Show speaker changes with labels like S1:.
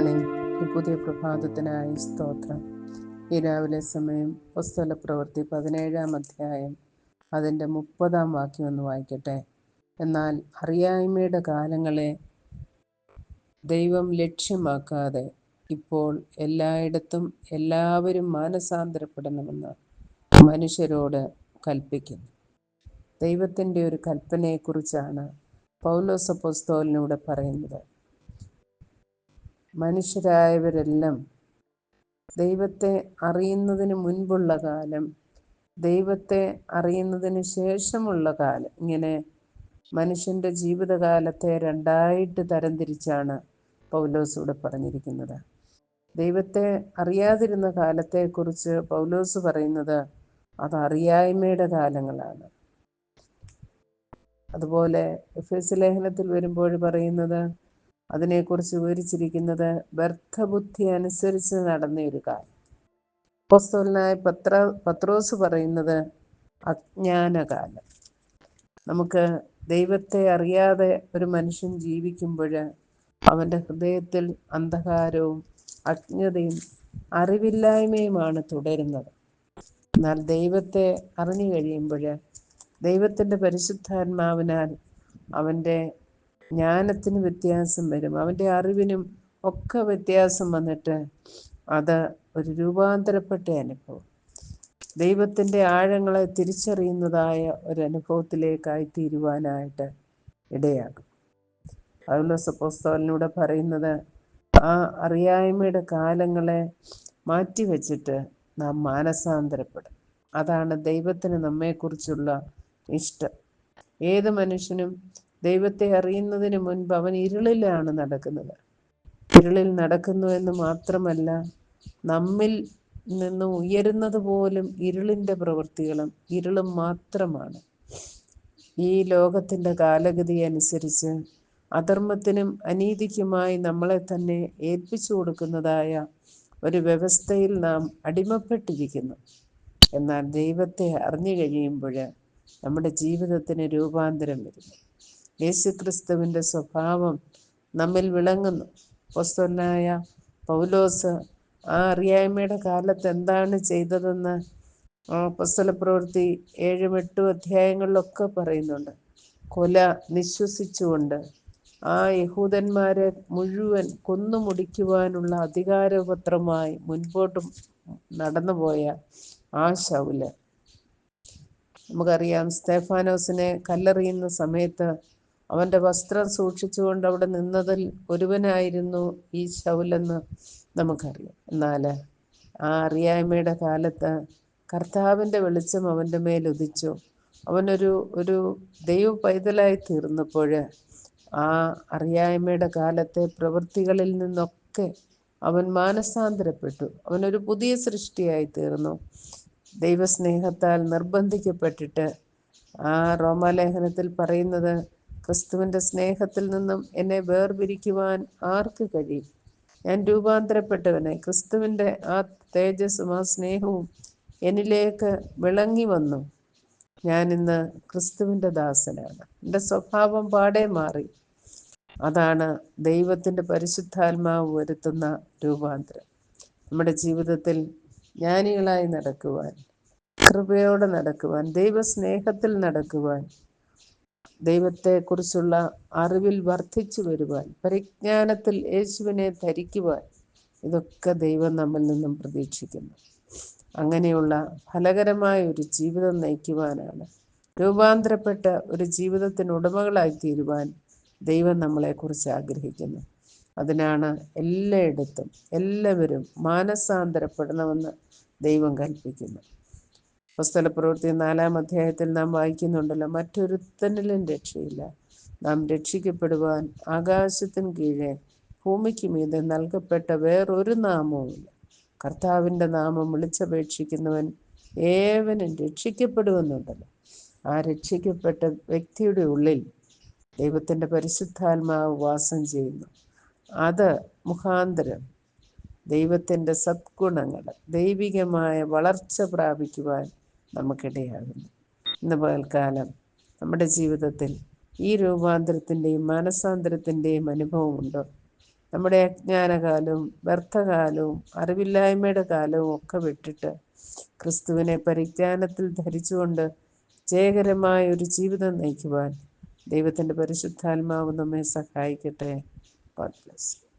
S1: Morning ഈ പുതിയ പ്രഭാതത്തിനായി സ്തോത്രം. ഈ രാവിലെ സമയം പുസ്തല പ്രവൃത്തി പതിനേഴാം അധ്യായം അതിന്റെ മുപ്പതാം വാക്യം ഒന്ന് വായിക്കട്ടെ. എന്നാൽ അറിയായ്മയുടെ കാലങ്ങളെ ദൈവം ലക്ഷ്യമാക്കാതെ ഇപ്പോൾ എല്ലായിടത്തും എല്ലാവരും മാനസാന്തരപ്പെടണമെന്ന് മനുഷ്യരോട് കൽപ്പിക്കുന്നു. ദൈവത്തിന്റെ ഒരു കൽപ്പനയെക്കുറിച്ചാണ് പൗലോസ് അപ്പോസ്തോലിനൂടെ പറയുന്നത്. മനുഷ്യരായവരെല്ലാം ദൈവത്തെ അറിയുന്നതിന് മുൻപുള്ള കാലം ദൈവത്തെ അറിയുന്നതിന് ശേഷമുള്ള കാലം. ഇങ്ങനെ മനുഷ്യന്റെ ജീവിതകാലത്തെ രണ്ടായിട്ട് തരംതിരിച്ചാണ് പൗലോസ് ഇവിടെ പറഞ്ഞിരിക്കുന്നത്. ദൈവത്തെ അറിയാതിരുന്ന കാലത്തെക്കുറിച്ച് പൗലോസ് പറയുന്നത് അത് അറിയായ്മയുടെ കാലങ്ങളാണ്. അതുപോലെ എഫ് എസ് ലേഖനത്തിൽ വരുമ്പോൾ പറയുന്നത് അതിനെക്കുറിച്ച് വിവരിച്ചിരിക്കുന്നത് വ്യർത്ഥബുദ്ധി അനുസരിച്ച് നടന്ന ഒരു കാലം അപ്പോസ്തലനായ പത്ര പത്രോസ് പറയുന്നത് അജ്ഞാനകാലം. നമുക്ക് ദൈവത്തെ അറിയാതെ ഒരു മനുഷ്യൻ ജീവിക്കുമ്പോൾ അവന്റെ ഹൃദയത്തിൽ അന്ധകാരവും അജ്ഞതയും അറിവില്ലായ്മയുമാണ് തുടരുന്നത്. എന്നാൽ ദൈവത്തെ അറിഞ്ഞു കഴിയുമ്പോൾ ദൈവത്തിന്റെ പരിശുദ്ധാത്മാവിനാൽ അവന്റെ ജ്ഞാനത്തിന് വ്യത്യാസം വരും. അവന്റെ അറിവിനും ഒക്കെ വ്യത്യാസം വന്നിട്ട് അത് ഒരു രൂപാന്തരപ്പെട്ട അനുഭവം. ദൈവത്തിന്റെ ആഴങ്ങളെ തിരിച്ചറിയുന്നതായ ഒരു അനുഭവത്തിലേക്കായി തീരുവാനായിട്ട് ഇടയാകും. അതുപോലെ പുസ്തകത്തിലൂടെ പറയുന്നത് ആ അറിയായ്മയുടെ കാലങ്ങളെ മാറ്റിവെച്ചിട്ട് നാം മാനസാന്തരപ്പെടും. അതാണ് ദൈവത്തിന് നമ്മെക്കുറിച്ചുള്ള ഇഷ്ടം. ഏത് മനുഷ്യനും ദൈവത്തെ അറിയുന്നതിന് മുൻപ് അവൻ ഇരുളിലാണ് നടക്കുന്നത്. ഇരുളിൽ നടക്കുന്നു എന്ന് മാത്രമല്ല നമ്മിൽ നിന്ന് ഉയരുന്നത് പോലും ഇരുളിന്റെ പ്രവൃത്തികളും ഇരുളും മാത്രമാണ്. ഈ ലോകത്തിന്റെ കാലഗതി അനുസരിച്ച് അധർമ്മത്തിനും അനീതിക്കുമായി നമ്മളെ തന്നെ ഏൽപ്പിച്ചു കൊടുക്കുന്നതായ ഒരു വ്യവസ്ഥയിൽ നാം അടിമപ്പെട്ടിരിക്കുന്നു. എന്നാൽ ദൈവത്തെ അറിഞ്ഞു കഴിയുമ്പോൾ നമ്മുടെ ജീവിതത്തിന് രൂപാന്തരം വരുന്നു. യേശുക്രിസ്തുവിന്റെ സ്വഭാവം നമ്മിൽ വിളങ്ങുന്നു. പൊസ്തനായ പൗലോസ് ആ അറിയായ്മയുടെ കാലത്ത് എന്താണ് ചെയ്തതെന്ന് പൊസ്തല പ്രവൃത്തി ഏഴും എട്ടും അധ്യായങ്ങളിലൊക്കെ പറയുന്നുണ്ട്. കൊല നിശ്വസിച്ചുകൊണ്ട് ആ യഹൂദന്മാരെ മുഴുവൻ കൊന്നു മുടിക്കുവാനുള്ള അധികാരപത്രമായി മുൻപോട്ട് നടന്നുപോയ ആ ശൗൽ. നമുക്കറിയാം സ്തേഫാനോസിനെ കല്ലെറിയുന്ന സമയത്ത് അവന്റെ വസ്ത്രം സൂക്ഷിച്ചുകൊണ്ട് അവിടെ നിന്നതിൽ ഒരുവനായിരുന്നു ഈ ശൗലെന്ന് നമുക്കറിയാം. എന്നാൽ ആ അറിയായ്മയുടെ കാലത്ത് കർത്താവിന്റെ വെളിച്ചം അവന്റെ മേൽ അവനൊരു ഒരു ദൈവ പൈതലായി തീർന്നപ്പോൾ ആ അറിയായ്മയുടെ കാലത്തെ പ്രവൃത്തികളിൽ നിന്നൊക്കെ അവൻ മാനസാന്തരപ്പെട്ടു. അവനൊരു പുതിയ സൃഷ്ടിയായി തീർന്നു. ദൈവസ്നേഹത്താൽ നിർബന്ധിക്കപ്പെട്ടിട്ട് ആ റോമാലേഖനത്തിൽ പറയുന്നത് ക്രിസ്തുവിന്റെ സ്നേഹത്തിൽ നിന്നും എന്നെ വേർപിരിക്കുവാൻ ആർക്ക് കഴിയും? ഞാൻ രൂപാന്തരപ്പെട്ടവനെ. ക്രിസ്തുവിന്റെ ആ തേജസ്സും ആ സ്നേഹവും എന്നിലേക്ക് വിളങ്ങി വന്നു. ഞാൻ ഇന്ന് ക്രിസ്തുവിന്റെ ദാസനാണ്. എന്റെ സ്വഭാവം പാടെ മാറി. അതാണ് ദൈവത്തിന്റെ പരിശുദ്ധാത്മാവ് വരുത്തുന്ന രൂപാന്തരം. നമ്മുടെ ജീവിതത്തിൽ ജ്ഞാനികളായി നടക്കുവാൻ കൃപയോടെ നടക്കുവാൻ ദൈവസ്നേഹത്തിൽ നടക്കുവാൻ ദൈവത്തെക്കുറിച്ചുള്ള അറിവിൽ വർദ്ധിച്ചു വരുവാൻ പരിജ്ഞാനത്തിൽ യേശുവിനെ ധരിക്കുവാൻ ഇതൊക്കെ ദൈവം നമ്മിൽ നിന്നും പ്രതീക്ഷിക്കുന്നു. അങ്ങനെയുള്ള ഫലകരമായ ഒരു ജീവിതം നയിക്കുവാനാണ് രൂപാന്തരപ്പെട്ട ഒരു ജീവിതത്തിന് ഉടമകളായി തീരുവാൻ ദൈവം നമ്മളെ നമ്മളെക്കുറിച്ച് ആഗ്രഹിക്കുന്നു. അതിനാണ് എല്ലായിടത്തും എല്ലാവരും മാനസാന്തരപ്പെടണമെന്ന് ദൈവം കൽപ്പിക്കുന്നു. പുസ്തക പ്രവൃത്തി നാലാം അധ്യായത്തിൽ നാം വായിക്കുന്നുണ്ടല്ലോ മറ്റൊരുത്തനിലും രക്ഷയില്ല. നാം രക്ഷിക്കപ്പെടുവാൻ ആകാശത്തിന് കീഴേ ഭൂമിക്ക് മീതെ നൽകപ്പെട്ട വേറൊരു നാമവുമില്ല. കർത്താവിന്റെ നാമം വിളിച്ചപേക്ഷിക്കുന്നവൻ ഏവനും രക്ഷിക്കപ്പെടുമെന്നുണ്ടല്ലോ. ആ രക്ഷിക്കപ്പെട്ട വ്യക്തിയുടെ ഉള്ളിൽ ദൈവത്തിന്റെ പരിശുദ്ധാത്മാവ് വാസം ചെയ്യുന്നു. അത് മുഖാന്തരം ദൈവത്തിന്റെ സദ്ഗുണങ്ങൾ ദൈവികമായ വളർച്ച പ്രാപിക്കുവാൻ നമുക്കിടയാകുന്നു. ഇന്ന് പകൽക്കാലം നമ്മുടെ ജീവിതത്തിൽ ഈ രൂപാന്തരത്തിന്റെയും മാനസാന്തരത്തിന്റെയും അനുഭവമുണ്ടോ നമ്മുടെ അജ്ഞാനകാലവും വ്യർത്ഥകാലവും അറിവില്ലായ്മയുടെ കാലവും ഒക്കെ വിട്ടിട്ട് ക്രിസ്തുവിനെ പരിജ്ഞാനത്തിൽ ധരിച്ചുകൊണ്ട് ജയകരമായ ഒരു ജീവിതം നയിക്കുവാൻ ദൈവത്തിന്റെ പരിശുദ്ധാത്മാവ് നമ്മെ സഹായിക്കട്ടെ. God bless